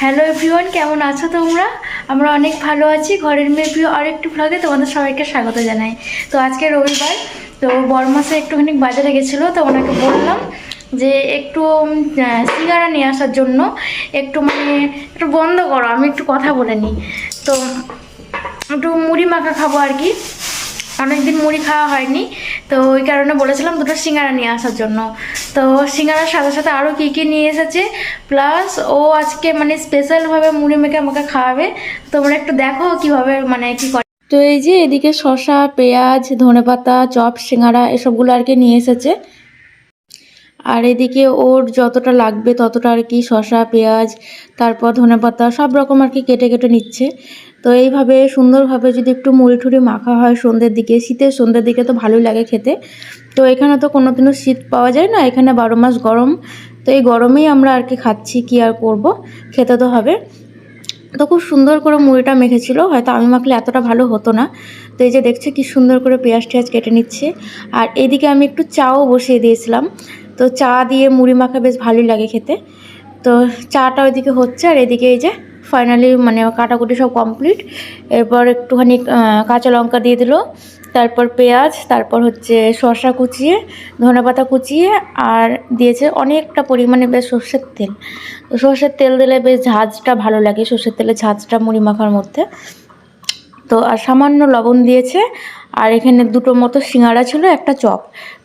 Hello everyone কেমন আছো তোমরা? আমরা অনেক ভালো আছি। ঘরের মেয়ে প্রিয় আরেকটু ভ্লগে তোমাদের সবাইকে স্বাগত জানাই। তো আজকে রবিবার, তো বরমাসে একটুখানি বাজারে গেছিল, তো ওনাকে বললাম যে একটু সিঙ্গারা নিয়ে আসার জন্য একটু মানে একটু বন্ধ করো, আমি একটু কথা বলে নিই। তো একটু মুড়ি মাখা খাব আর কি। অনেকদিন মুড়ি খাওয়া হয়নি। তো ওই কারণে বলেছিলাম দুটো সিঙ্গারা নিয়ে আসার জন্য। তো সিঙ্গারার সাথে সাথে আরও কী কী নিয়ে এসেছে? প্লাস ও আজকে মানে স্পেশালভাবে মুড়ি মেখে আমাকে খাওয়াবে। তোমরা একটু দেখো কীভাবে মানে কি করে। তো এই যে এদিকে শসা, পেঁয়াজ, ধনেপাতা, চপ, সিঙ্গারা, এসবগুলো আর কি নিয়ে এসেছে। আর এদিকে ওর যতটা লাগবে ততটা আর কি শসা, পেঁয়াজ, তারপর ধনেপাতা সব রকম আর কি কেটে কেটে নিচ্ছে। তো এইভাবে সুন্দরভাবে যদি একটু মুড়ি ঠুড়ি মাখা হয় সন্ধ্যের দিকে, শীতের সন্ধ্যের দিকে তো ভালোই লাগে খেতে। তো এখানে তো কোনো দিনও শীত পাওয়া যায় না, এখানে বারো মাস গরম। তো এই গরমেই আমরা আর কি খাচ্ছি, কি আর করব? খেতে তো হবে। তো খুব সুন্দর করে মুড়িটা মেখেছিল, হয়তো আমি মাখলে এতটা ভালো হতো না। তো এই যে দেখছে কি সুন্দর করে পেঁয়াজ টেয়াজ কেটে নিচ্ছে। আর এদিকে আমি একটু চাও বসিয়ে দিয়েছিলাম। তো চা দিয়ে মুড়ি মাখা বেশ ভালোই লাগে খেতে। তো চাটা ওইদিকে হচ্ছে আর এদিকে এই যে ফাইনালি মানে কাটাকুটি সব কমপ্লিট এরপর একটুখানি কাঁচা লঙ্কা দিয়ে দিল, তারপর পেঁয়াজ, তারপর হচ্ছে শসা কুচিয়ে, ধনেপাতা কুচিয়ে আর দিয়েছে অনেকটা পরিমাণে বেশ সর্ষের তেল। তো সর্ষের তেল দিলে বেশ ঝাঁঝটা ভালো লাগে, সর্ষের তেলে ঝাঁঝটা মুড়ি মাখার মধ্যে। তো আর সামান্য লবণ দিয়েছে আর এখানে দুটো মতো সিঙ্গারা ছিল, একটা চপ।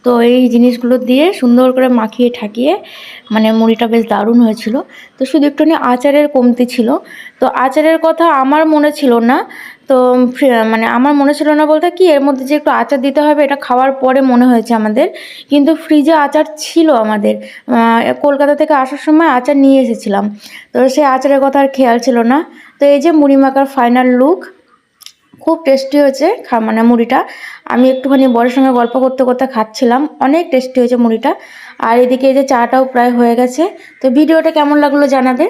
তো এই জিনিসগুলো দিয়ে সুন্দর করে মাখিয়ে ঠাকিয়ে মানে মুড়িটা বেশ দারুণ হয়েছিল। তো শুধু একটুখানি আচারের কমতি ছিল। তো আচারের কথা আমার মনে ছিল না। তো মানে আমার মনে ছিল না বলতে কি, এর মধ্যে যে একটু আচার দিতে হবে, এটা খাওয়ার পরে মনে হয়েছে আমাদের। কিন্তু ফ্রিজে আচার ছিল আমাদের। কলকাতা থেকে আসার সময় আচার নিয়ে এসেছিলাম। তো সেই আচারের কথা আর খেয়াল ছিল না। তো এই যে মুড়ি মাখার ফাইনাল লুক খুব টেস্টি হয়েছে মানে মুড়িটা। আমি একটুখানি বরের সঙ্গে গল্প করতে করতে খাচ্ছিলাম, অনেক টেস্টি হয়েছে মুড়িটা। আর এদিকে এই যে চাটাও প্রায় হয়ে গেছে। তো ভিডিওটা কেমন লাগল জানাবে?